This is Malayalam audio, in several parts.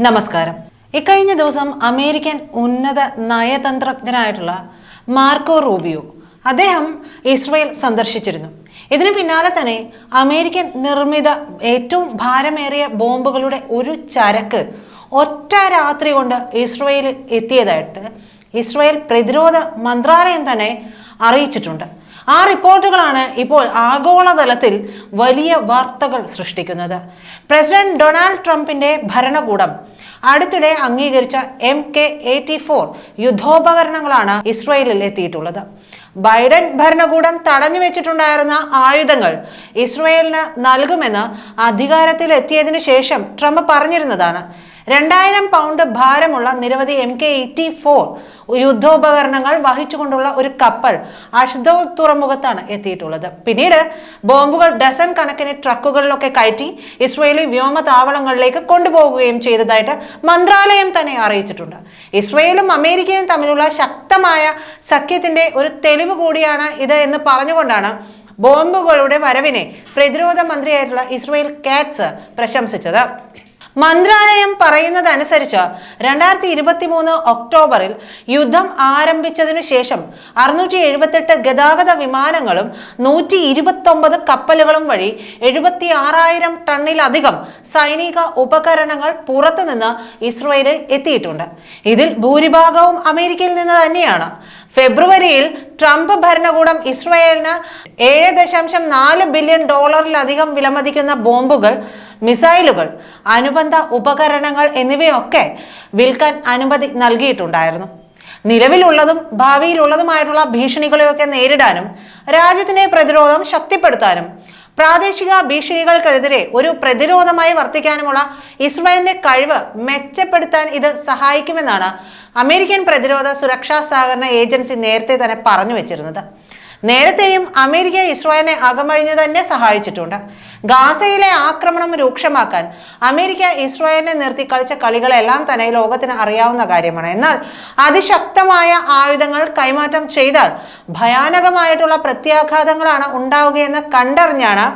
നമസ്കാരം. ഇക്കഴിഞ്ഞ ദിവസം അമേരിക്കൻ ഉന്നത നയതന്ത്രജ്ഞനായിട്ടുള്ള മാർക്കോ റൂബിയോ അദ്ദേഹം ഇസ്രയേൽ സന്ദർശിച്ചിരുന്നു. ഇതിന് പിന്നാലെ തന്നെ അമേരിക്കൻ നിർമ്മിത ഏറ്റവും ഭാരമേറിയ ബോംബുകളുടെ ഒരു ചരക്ക് ഒറ്റ രാത്രി കൊണ്ട് ഇസ്രയേലിൽ എത്തിയതായിട്ട് ഇസ്രയേൽ പ്രതിരോധ മന്ത്രാലയം തന്നെ അറിയിച്ചിട്ടുണ്ട്. ആ റിപ്പോർട്ടുകളാണ് ഇപ്പോൾ ആഗോളതലത്തിൽ വലിയ വാർത്തകൾ സൃഷ്ടിക്കുന്നത്. പ്രസിഡന്റ് ഡൊണാൾഡ് ട്രംപിന്റെ ഭരണകൂടം അടുത്തിടെ അംഗീകരിച്ച എം കെ എയ്റ്റി ഫോർ യുദ്ധോപകരണങ്ങളാണ് ഇസ്രയേലിൽ എത്തിയിട്ടുള്ളത്. ബൈഡൻ ഭരണകൂടം തടഞ്ഞു വെച്ചിട്ടുണ്ടായിരുന്ന ആയുധങ്ങൾ ഇസ്രയേലിന് നൽകുമെന്ന് അധികാരത്തിൽ എത്തിയതിനു ശേഷം ട്രംപ് പറഞ്ഞിരുന്നതാണ്. രണ്ടായിരം പൗണ്ട് ഭാരമുള്ള നിരവധി എം കെ എയ്റ്റി ഫോർ യുദ്ധോപകരണങ്ങൾ വഹിച്ചുകൊണ്ടുള്ള ഒരു കപ്പൽ അഷ്ദോ തുറമുഖത്താണ് എത്തിയിട്ടുള്ളത്. പിന്നീട് ബോംബുകൾ ഡസൻ കണക്കിന് ട്രക്കുകളിലൊക്കെ കയറ്റി ഇസ്രയേലി വ്യോമ താവളങ്ങളിലേക്ക് കൊണ്ടുപോകുകയും ചെയ്തതായിട്ട് മന്ത്രാലയം തന്നെ അറിയിച്ചിട്ടുണ്ട്. ഇസ്രയേലും അമേരിക്കയും തമ്മിലുള്ള ശക്തമായ സഖ്യത്തിന്റെ ഒരു തെളിവ് കൂടിയാണ് ഇത് എന്ന് പറഞ്ഞുകൊണ്ടാണ് ബോംബുകളുടെ വരവിനെ പ്രതിരോധ മന്ത്രിയായിട്ടുള്ള ഇസ്രയേൽ കാറ്റ്സ് പ്രശംസിച്ചത്. മന്ത്രാലയം പറയുന്നതനുസരിച്ച് രണ്ടായിരത്തി ഇരുപത്തി മൂന്ന് ഒക്ടോബറിൽ യുദ്ധം ആരംഭിച്ചതിനു ശേഷം അറുന്നൂറ്റി എഴുപത്തെട്ട് ഗതാഗത വിമാനങ്ങളും നൂറ്റി ഇരുപത്തൊമ്പത് കപ്പലുകളും വഴി എഴുപത്തി ആറായിരം ടണ്ണിലധികം സൈനിക ഉപകരണങ്ങൾ പുറത്തുനിന്ന് ഇസ്രയേലിൽ എത്തിയിട്ടുണ്ട്. ഇതിൽ ഭൂരിഭാഗവും അമേരിക്കയിൽ നിന്ന് തന്നെയാണ്. ഫെബ്രുവരിയിൽ ട്രംപ് ഭരണകൂടം ഇസ്രയേലിന് ഏഴ് ദശാംശം നാല് ബില്യൺ ഡോളറിലധികം വിലമതിക്കുന്ന ബോംബുകൾ മിസൈലുകൾ അനുബന്ധ ഉപകരണങ്ങൾ എന്നിവയൊക്കെ വിൽക്കാൻ അനുമതി നൽകിയിട്ടുണ്ടായിരുന്നു. നിലവിലുള്ളതും ഭാവിയിലുള്ളതുമായിട്ടുള്ള ഭീഷണികളെയൊക്കെ നേരിടാനും രാജ്യത്തിന്റെ പ്രതിരോധം ശക്തിപ്പെടുത്താനും പ്രാദേശിക ഭീഷണികൾക്കെതിരെ ഒരു പ്രതിരോധമായി വർത്തിക്കാനുമുള്ള ഇസ്രായേലിന്റെ കഴിവ് മെച്ചപ്പെടുത്താൻ ഇത് സഹായിക്കുമെന്നാണ് അമേരിക്കൻ പ്രതിരോധ സുരക്ഷാ സഹകരണ ഏജൻസി നേരത്തെ തന്നെ പറഞ്ഞു വെച്ചിരുന്നത്. നേരത്തെയും അമേരിക്ക ഇസ്രായേലിനെ അകമഴിഞ്ഞു തന്നെ സഹായിച്ചിട്ടുണ്ട്. ഗാസയിലെ ആക്രമണം രൂക്ഷമാക്കാൻ അമേരിക്ക ഇസ്രായേലിനെ നിർത്തി കളിച്ച കളികളെല്ലാം തന്നെ ലോകത്തിന് അറിയാവുന്ന കാര്യമാണ്. എന്നാൽ അതിശക്തമായ ആയുധങ്ങൾ കൈമാറ്റം ചെയ്താൽ ഭയാനകമായിട്ടുള്ള പ്രത്യാഘാതങ്ങളാണ് ഉണ്ടാവുകയെന്ന് കണ്ടറിഞ്ഞാണ്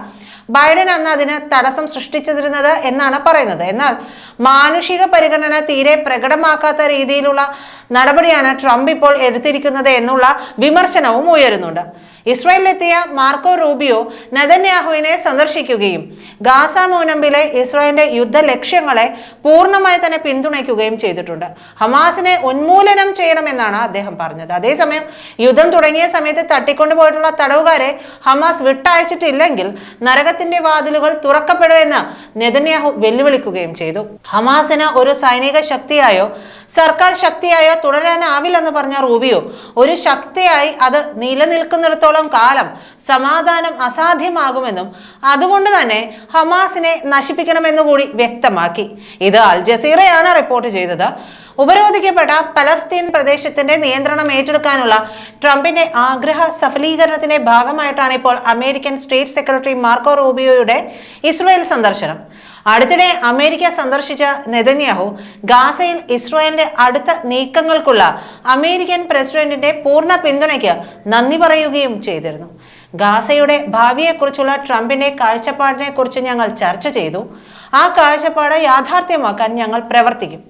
ബൈഡൻ അന്ന് അതിന് തടസ്സം സൃഷ്ടിച്ചിരുന്നത് എന്നാണ് പറയുന്നത്. എന്നാൽ മാനുഷിക പരിഗണന തീരെ പ്രകടമാക്കാത്ത രീതിയിലുള്ള നടപടിയാണ് ട്രംപ് ഇപ്പോൾ എടുത്തിരിക്കുന്നത് എന്നുള്ള വിമർശനവും ഉയരുന്നുണ്ട്. ഇസ്രായേലിലെത്തിയ മാർക്കോ റൂബിയോ നദന്യാഹുവിനെ സന്ദർശിക്കുകയും ഗാസ മൂനമ്പിലെ ഇസ്രായേലിന്റെ യുദ്ധ ലക്ഷ്യങ്ങളെ പൂർണമായി തന്നെ പിന്തുണയ്ക്കുകയും ചെയ്തിട്ടുണ്ട്. ഹമാസിനെ ഉന്മൂലനം ചെയ്യണമെന്നാണ് അദ്ദേഹം പറഞ്ഞത്. അതേസമയം യുദ്ധം തുടങ്ങിയ സമയത്ത് തട്ടിക്കൊണ്ടുപോയിട്ടുള്ള തടവുകാരെ ഹമാസ് വിട്ടയച്ചിട്ടില്ലെങ്കിൽ നരകത്തിന്റെ വാതിലുകൾ തുറക്കപ്പെടുമെന്ന് നെതന്യാഹു വെല്ലുവിളിക്കുകയും ചെയ്തു. ഹമാസിന് ഒരു സൈനിക ശക്തിയായോ സർക്കാർ ശക്തിയായോ തുടരാനാവില്ലെന്ന് പറഞ്ഞ റൂബിയോ ഒരു ശക്തിയായി അത് നിലനിൽക്കുന്നിടത്തോളം കാലം സമാധാനം അസാധ്യമാകുമെന്നും അതുകൊണ്ട് തന്നെ ഹമാസിനെ നശിപ്പിക്കണമെന്നു കൂടി വ്യക്തമാക്കി. ഇത് അൽ ജസീറയാണ് റിപ്പോർട്ട് ചെയ്തത്. ഉപരോധിക്കപ്പെട്ട പലസ്തീൻ പ്രദേശത്തിന്റെ നിയന്ത്രണം ഏറ്റെടുക്കാനുള്ള ട്രംപിന്റെ ആഗ്രഹ സഫലീകരണത്തിന്റെ ഭാഗമായിട്ടാണ് ഇപ്പോൾ അമേരിക്കൻ സ്റ്റേറ്റ് സെക്രട്ടറി മാർക്കോ റൂബിയോയുടെ ഇസ്രായേൽ സന്ദർശനം. അടുത്തിടെ അമേരിക്ക സന്ദർശിച്ച നെതന്യാഹു ഗാസയിൽ ഇസ്രായേലിന്റെ അടുത്ത നീക്കങ്ങൾക്കുള്ള അമേരിക്കൻ പ്രസിഡന്റിന്റെ പൂർണ പിന്തുണയ്ക്ക് നന്ദി പറയുകയും ചെയ്തിരുന്നു. ഗാസയുടെ ഭാവിയെക്കുറിച്ചുള്ള ട്രംപിന്റെ കാഴ്ചപ്പാടിനെ കുറിച്ച് ഞങ്ങൾ ചർച്ച ചെയ്തു. ആ കാഴ്ചപ്പാട് യാഥാർത്ഥ്യമാക്കാൻ ഞങ്ങൾ പ്രവർത്തിക്കും.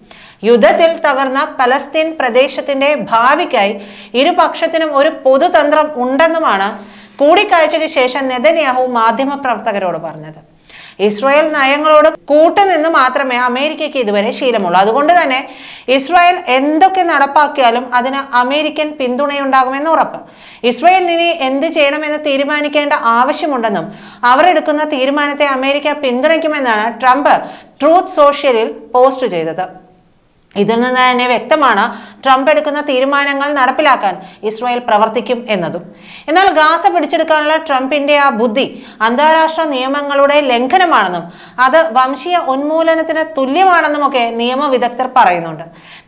യുദ്ധത്തിൽ തകർന്ന പലസ്തീൻ പ്രദേശത്തിന്റെ ഭാവിക്കായി ഇരുപക്ഷത്തിനും ഒരു പൊതുതന്ത്രം ഉണ്ടെന്നുമാണ് കൂടിക്കാഴ്ചയ്ക്ക് ശേഷം നെതന്യാഹു മാധ്യമപ്രവർത്തകരോട് പറഞ്ഞത്. ഇസ്രായേൽ നയങ്ങളോട് കൂട്ടുനിന്ന് മാത്രമേ അമേരിക്കയ്ക്ക് ഇതുവരെ ശീലമുള്ളൂ. അതുകൊണ്ട് തന്നെ ഇസ്രായേൽ എന്തൊക്കെ നടപ്പാക്കിയാലും അതിന് അമേരിക്കൻ പിന്തുണയുണ്ടാകുമെന്ന് ഉറപ്പ്. ഇസ്രായേലിന് എന്ത് ചെയ്യണമെന്ന് തീരുമാനിക്കേണ്ട ആവശ്യമുണ്ടെന്നും അവരെടുക്കുന്ന തീരുമാനത്തെ അമേരിക്ക പിന്തുണയ്ക്കുമെന്നാണ് ട്രംപ് ട്രൂത്ത് സോഷ്യലിൽ പോസ്റ്റ് ചെയ്തത്. ഇതിൽ നിന്ന് തന്നെ വ്യക്തമാണ് ട്രംപ് എടുക്കുന്ന തീരുമാനങ്ങൾ നടപ്പിലാക്കാൻ ഇസ്രായേൽ പ്രവർത്തിക്കും എന്നതും. എന്നാൽ ഗാസ പിടിച്ചെടുക്കാനുള്ള ട്രംപിന്റെ ആ ബുദ്ധി അന്താരാഷ്ട്ര നിയമങ്ങളുടെ ലംഘനമാണെന്നും അത് വംശീയ ഉന്മൂലനത്തിന് തുല്യമാണെന്നുമൊക്കെ നിയമവിദഗ്ധർ പറയുന്നുണ്ട്.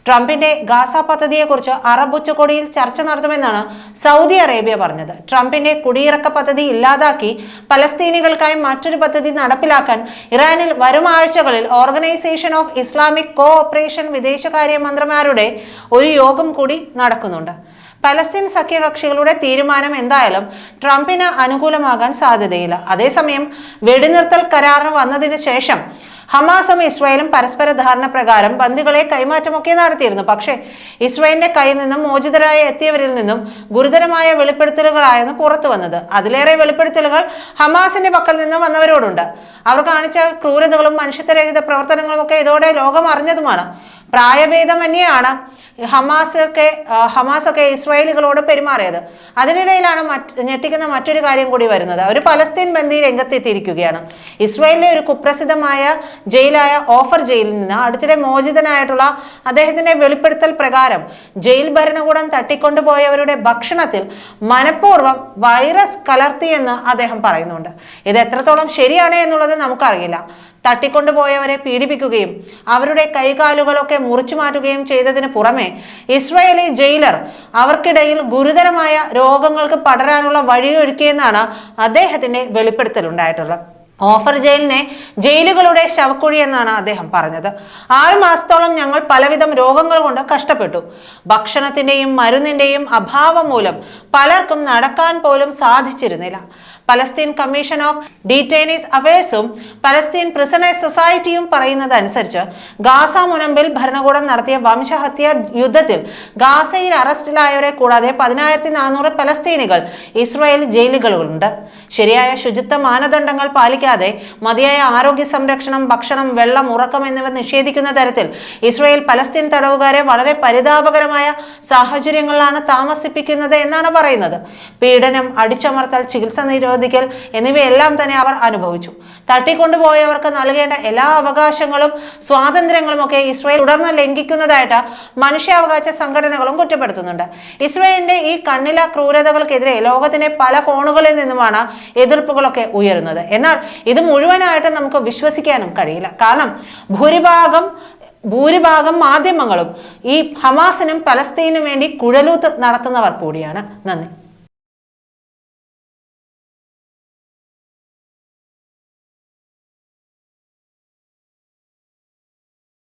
ട്രംപിന്റെ ഗാസ പദ്ധതിയെക്കുറിച്ച് അറബ് ഉച്ചകോടിയിൽ ചർച്ച നടത്തുമെന്നാണ് സൗദി അറേബ്യ പറഞ്ഞത്. ട്രംപിന്റെ കുടിയിറക്ക പദ്ധതി ഇല്ലാതാക്കി പലസ്തീനികൾക്കായി മറ്റൊരു പദ്ധതി നടപ്പിലാക്കാൻ ഇറാനിൽ വരും ആഴ്ചകളിൽ organisation of Islamic co operation വിദേശകാര്യ മന്ത്രിമാരുടെ ഒരു യോഗം കൂടി നടക്കുന്നുണ്ട്. പലസ്തീൻ സഖ്യകക്ഷികളുടെ തീരുമാനം എന്തായാലും ട്രംപിന് അനുകൂലമാകാൻ സാധ്യതയില്ല. അതേസമയം വെടിനിർത്തൽ കരാറിന് വന്നതിന് ശേഷം ഹമാസും ഇസ്രായേലും പരസ്പര ധാരണ പ്രകാരം ബന്ദികളെ കൈമാറ്റമൊക്കെ നടത്തിയിരുന്നു. പക്ഷേ ഇസ്രായേലിന്റെ കയ്യിൽ നിന്നും മോചിതരായി എത്തിയവരിൽ നിന്നും ഗുരുതരമായ വെളിപ്പെടുത്തലുകളായിരുന്നു പുറത്തു വന്നത്. അതിലേറെ വെളിപ്പെടുത്തലുകൾ ഹമാസിന്റെ പക്കൽ നിന്നും വന്നവരോടുണ്ട്. അവർ കാണിച്ച ക്രൂരതകളും മനുഷ്യത്വരഹിത പ്രവർത്തനങ്ങളും ഒക്കെ ഇതോടെ ലോകം അറിഞ്ഞതുമാണ്. പ്രായഭേദമന്യെയാണ് ഹമാസ് ഒക്കെ ഹമാസ് ഒക്കെ ഇസ്രായേലികളോട് പെരുമാറിയത്. അതിനിടയിലാണ് ഞെട്ടിക്കുന്ന മറ്റൊരു കാര്യം കൂടി വരുന്നത്. അവർ പലസ്തീൻ ബന്ദി രംഗത്തെത്തിയിരിക്കുകയാണ്. ഇസ്രായേലിലെ ഒരു കുപ്രസിദ്ധമായ ജയിലായ ഓഫർ ജയിലിൽ നിന്ന് അടുത്തിടെ മോചിതനായിട്ടുള്ള അദ്ദേഹത്തിന്റെ വെളിപ്പെടുത്തൽ പ്രകാരം ജയിൽ ഭരണകൂടം തട്ടിക്കൊണ്ടുപോയവരുടെ ഭക്ഷണത്തിൽ മനഃപൂർവം വൈറസ് കലർത്തിയെന്ന് അദ്ദേഹം പറയുന്നുണ്ട്. ഇത് എത്രത്തോളം ശരിയാണ് എന്നുള്ളത് നമുക്കറിയില്ല. തട്ടിക്കൊണ്ടുപോയവരെ പീഡിപ്പിക്കുകയും അവരുടെ കൈകാലുകളൊക്കെ മുറിച്ചു മാറ്റുകയും ചെയ്തതിന് പുറമെ ഇസ്രായേലി ജയിലർ അവർക്കിടയിൽ ഗുരുതരമായ രോഗങ്ങൾക്ക് പടരാനുള്ള വഴിയൊരുക്കിയെന്നാണ് അദ്ദേഹത്തിന്റെ വെളിപ്പെടുത്തലുണ്ടായിട്ടുള്ളത്. ഓഫർ ജയിലിനെ ജയിലുകളുടെ ശവക്കുഴി എന്നാണ് അദ്ദേഹം പറഞ്ഞത്. ആറ് മാസത്തോളം ഞങ്ങൾ പലവിധം രോഗങ്ങൾ കൊണ്ട് കഷ്ടപ്പെട്ടു. ഭക്ഷണത്തിന്റെയും മരുന്നിന്റെയും അഭാവം മൂലം പലർക്കും നടക്കാൻ പോലും സാധിച്ചിരുന്നില്ല. പലസ്തീൻ കമ്മീഷൻ ഓഫ് ഡീറ്റൈനീസ് അഫയേഴ്സും പലസ്തീൻ പ്രിസണേഴ്സ് സൊസൈറ്റിയും പറയുന്നത് അനുസരിച്ച് ഗാസ മുനമ്പിൽ ഭരണകൂടം നടത്തിയ വംശഹത്യ യുദ്ധത്തിൽ ഗാസയിൽ അറസ്റ്റിലായവരെ കൂടാതെ പതിനായിരത്തി നാനൂറ് പലസ്തീനികൾ ഇസ്രായേൽ ജയിലുകളുണ്ട് ശരിയായ ശുചിത്വ മാനദണ്ഡങ്ങൾ പാലിക്കാതെ മതിയായ ആരോഗ്യ സംരക്ഷണം ഭക്ഷണം വെള്ളം ഉറക്കം എന്നിവ നിഷേധിക്കുന്ന തരത്തിൽ ഇസ്രയേൽ പലസ്തീൻ തടവുകാരെ വളരെ പരിതാപകരമായ സാഹചര്യങ്ങളിലാണ് താമസിപ്പിക്കുന്നത് എന്നാണ് പറയുന്നത്. പീഡനം അടിച്ചമർത്തൽ ചികിത്സ നിരോധിക്കൽ എന്നിവയെല്ലാം തന്നെ അവർ അനുഭവിച്ചു. തട്ടിക്കൊണ്ടുപോയവർക്ക് നൽകേണ്ട എല്ലാ അവകാശങ്ങളും സ്വാതന്ത്ര്യങ്ങളും ഒക്കെ ഇസ്രയേൽ തുടർന്ന് ലംഘിക്കുന്നതായിട്ട് മനുഷ്യാവകാശ സംഘടനകളും കുറ്റപ്പെടുത്തുന്നുണ്ട്. ഇസ്രയേലിന്റെ ഈ കണ്ണില ക്രൂരതകൾക്കെതിരെ ലോകത്തിന്റെ പല കോണുകളിൽ നിന്നുമാണ് എതിർപ്പുകളൊക്കെ ഉയരുന്നത്. എന്നാൽ ഇത് മുഴുവനായിട്ട് നമുക്ക് വിശ്വസിക്കാനും കഴിയില്ല. കാരണം ഭൂരിഭാഗം ഭൂരിഭാഗം മാധ്യമങ്ങളും ഈ ഹമാസിനും പലസ്തീനും വേണ്ടി കുഴലൂത്ത് നടത്തുന്നവർ കൂടിയാണ്. നന്ദി.